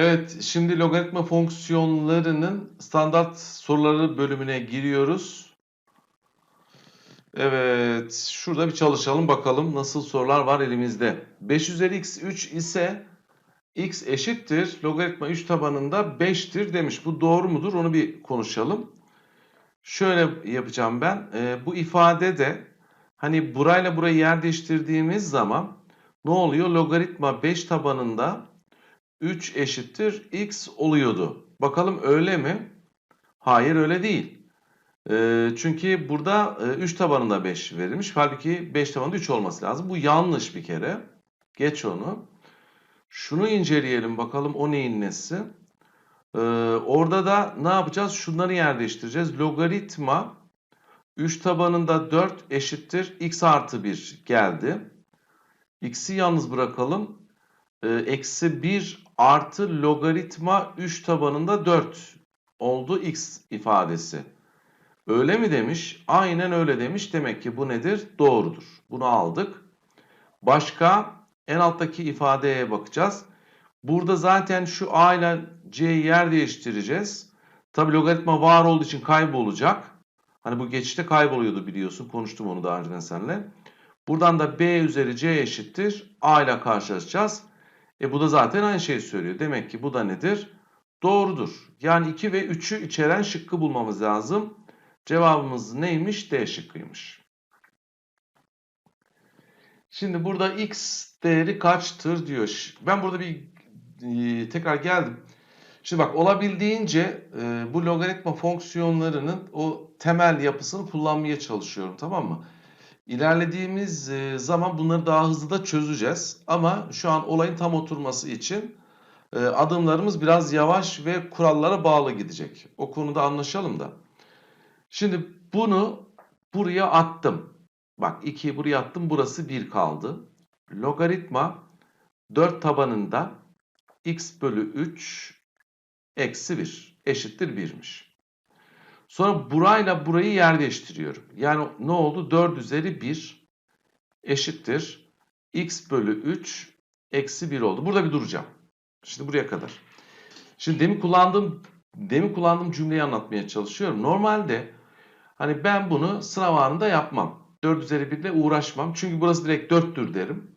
Evet, şimdi logaritma fonksiyonlarının standart soruları bölümüne giriyoruz. Evet, şurada bir çalışalım bakalım nasıl sorular var elimizde. 5 üzeri x 3 ise x eşittir logaritma 3 tabanında 5'tir demiş. Bu doğru mudur onu bir konuşalım. Şöyle yapacağım ben. Ee, bu ifade de hani burayla burayı yer değiştirdiğimiz zaman ne oluyor? Logaritma 5 tabanında 3 eşittir x oluyordu. Bakalım öyle mi? Hayır öyle değil. Ee, çünkü burada e, 3 tabanında 5 verilmiş. Halbuki 5 tabanında 3 olması lazım. Bu yanlış bir kere. Geç onu. Şunu inceleyelim bakalım o neyin nesi. Ee, orada da ne yapacağız? Şunları yer değiştireceğiz. Logaritma 3 tabanında 4 eşittir x artı 1 geldi. X'i yalnız bırakalım. Ee, Eksi 1 artı logaritma 3 tabanında 4 oldu x ifadesi. Öyle mi demiş? Aynen öyle demiş. Demek ki bu nedir? Doğrudur. Bunu aldık. Başka en alttaki ifadeye bakacağız. Burada zaten şu a ile c'yi yer değiştireceğiz. Tabi logaritma var olduğu için kaybolacak. Hani bu geçişte kayboluyordu biliyorsun. Konuştum onu daha önceden seninle. Buradan da b üzeri c eşittir. a ile karşılaşacağız. E bu da zaten aynı şeyi söylüyor. Demek ki bu da nedir? Doğrudur. Yani 2 ve 3'ü içeren şıkkı bulmamız lazım. Cevabımız neymiş? D şıkkıymış. Şimdi burada x değeri kaçtır diyor. Ben burada bir e, tekrar geldim. Şimdi bak olabildiğince e, bu logaritma fonksiyonlarının o temel yapısını kullanmaya çalışıyorum tamam mı? İlerlediğimiz e, zaman bunları daha hızlı da çözeceğiz. Ama şu an olayın tam oturması için e, adımlarımız biraz yavaş ve kurallara bağlı gidecek. O konuda anlaşalım da. Şimdi bunu buraya attım. Bak 2'yi buraya attım. Burası 1 kaldı. Logaritma 4 tabanında x bölü 3 eksi 1 eşittir 1'miş. Sonra burayla burayı yer değiştiriyorum. Yani ne oldu? 4 üzeri 1 eşittir. x bölü 3 eksi 1 oldu. Burada bir duracağım. Şimdi buraya kadar. Şimdi demin kullandığım demin kullandığım cümleyi anlatmaya çalışıyorum. Normalde hani ben bunu sınav anında yapmam. 4 üzeri 1 ile uğraşmam. Çünkü burası direkt 4'tür derim.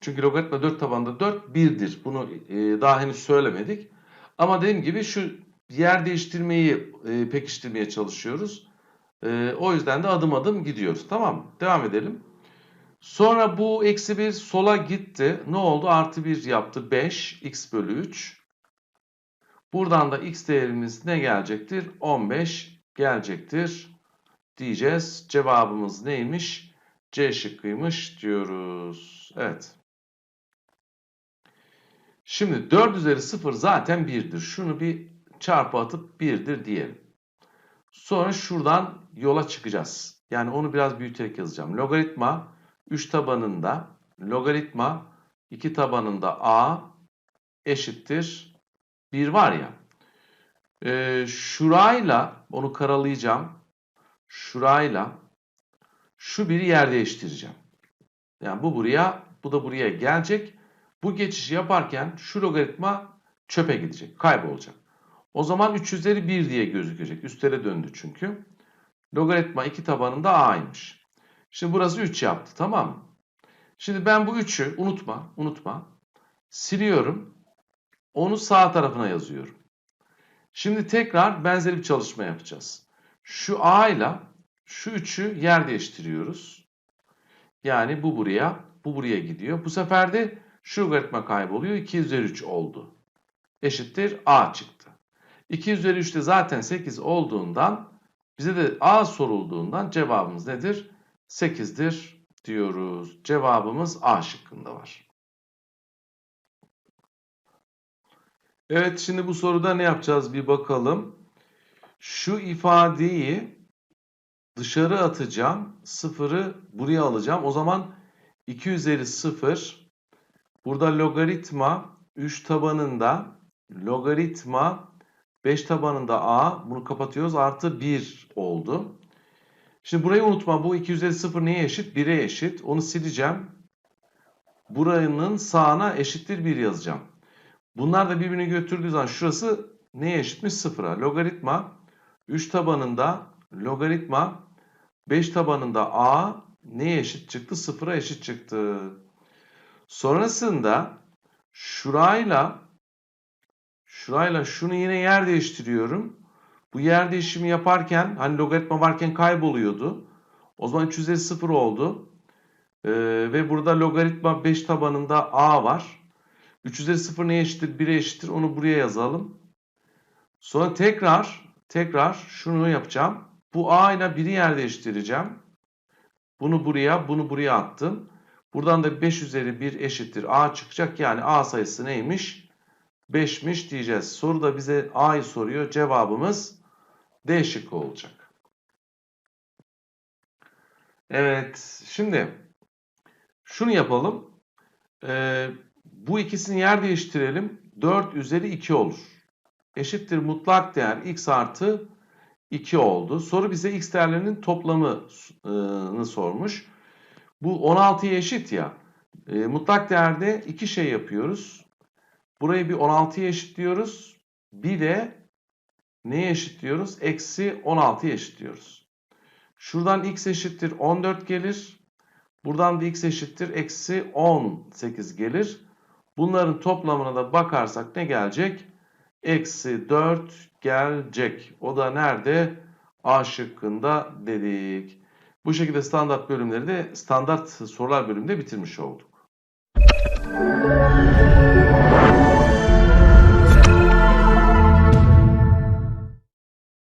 Çünkü logaritma 4 tabanında 4 1'dir. Bunu e, daha henüz söylemedik. Ama dediğim gibi şu yer değiştirmeyi e, pekiştirmeye çalışıyoruz. E, o yüzden de adım adım gidiyoruz. Tamam? Devam edelim. Sonra bu eksi 1 sola gitti. Ne oldu? Artı 1 yaptı. 5 x bölü 3. Buradan da x değerimiz ne gelecektir? 15 gelecektir diyeceğiz. Cevabımız neymiş? C şıkkıymış diyoruz. Evet. Şimdi 4 üzeri 0 zaten 1'dir. Şunu bir çarpı atıp 1'dir diyelim. Sonra şuradan yola çıkacağız. Yani onu biraz büyüterek yazacağım. Logaritma 3 tabanında logaritma 2 tabanında a eşittir 1 var ya. E, şurayla onu karalayacağım. Şurayla şu biri yer değiştireceğim. Yani bu buraya bu da buraya gelecek. Bu geçişi yaparken şu logaritma çöpe gidecek. Kaybolacak. O zaman 3 üzeri 1 diye gözükecek. Üstlere döndü çünkü. Logaritma 2 tabanında a'ymış. Şimdi burası 3 yaptı tamam mı? Şimdi ben bu 3'ü unutma, unutma. Siliyorum. Onu sağ tarafına yazıyorum. Şimdi tekrar benzer bir çalışma yapacağız. Şu a ile şu 3'ü yer değiştiriyoruz. Yani bu buraya, bu buraya gidiyor. Bu sefer de şu logaritma kayboluyor. 2 üzeri 3 oldu. Eşittir a çıktı. 2 üzeri 3 de zaten 8 olduğundan bize de a sorulduğundan cevabımız nedir? 8'dir diyoruz. Cevabımız A şıkkında var. Evet şimdi bu soruda ne yapacağız bir bakalım. Şu ifadeyi dışarı atacağım. Sıfırı buraya alacağım. O zaman 2 üzeri 0 burada logaritma 3 tabanında logaritma 5 tabanında a bunu kapatıyoruz artı 1 oldu. Şimdi burayı unutma. Bu 2 üzeri 0 neye eşit? 1'e eşit. Onu sileceğim. Buranın sağına eşittir 1 yazacağım. Bunlar da birbirini götürdüğü zaman şurası neye eşitmiş? Sıfıra. Logaritma 3 tabanında logaritma 5 tabanında a neye eşit çıktı? Sıfıra eşit çıktı. Sonrasında şurayla şurayla şunu yine yer değiştiriyorum. Bu yer değişimi yaparken hani logaritma varken kayboluyordu. O zaman 3 üzeri 0 oldu. Ee, ve burada logaritma 5 tabanında a var. 3 üzeri 0 neye eşittir? 1'e eşittir. Onu buraya yazalım. Sonra tekrar tekrar şunu yapacağım. Bu a ile 1'i yer değiştireceğim. Bunu buraya, bunu buraya attım. Buradan da 5 üzeri 1 eşittir a çıkacak. Yani a sayısı neymiş? 5'miş diyeceğiz. Soru da bize a'yı soruyor. Cevabımız D şıkkı olacak. Evet, şimdi şunu yapalım. Ee, bu ikisini yer değiştirelim. 4 üzeri 2 olur. Eşittir mutlak değer x artı 2 oldu. Soru bize x değerlerinin toplamını sormuş. Bu 16'ya eşit ya. E, mutlak değerde iki şey yapıyoruz. Burayı bir 16'ya eşitliyoruz. Bir de neye eşitliyoruz? Eksi 16'ya eşitliyoruz. Şuradan x eşittir 14 gelir. Buradan da x eşittir eksi 18 gelir. Bunların toplamına da bakarsak ne gelecek? Eksi 4 gelecek. O da nerede? A şıkkında dedik. Bu şekilde standart bölümleri de standart sorular bölümünde bitirmiş olduk.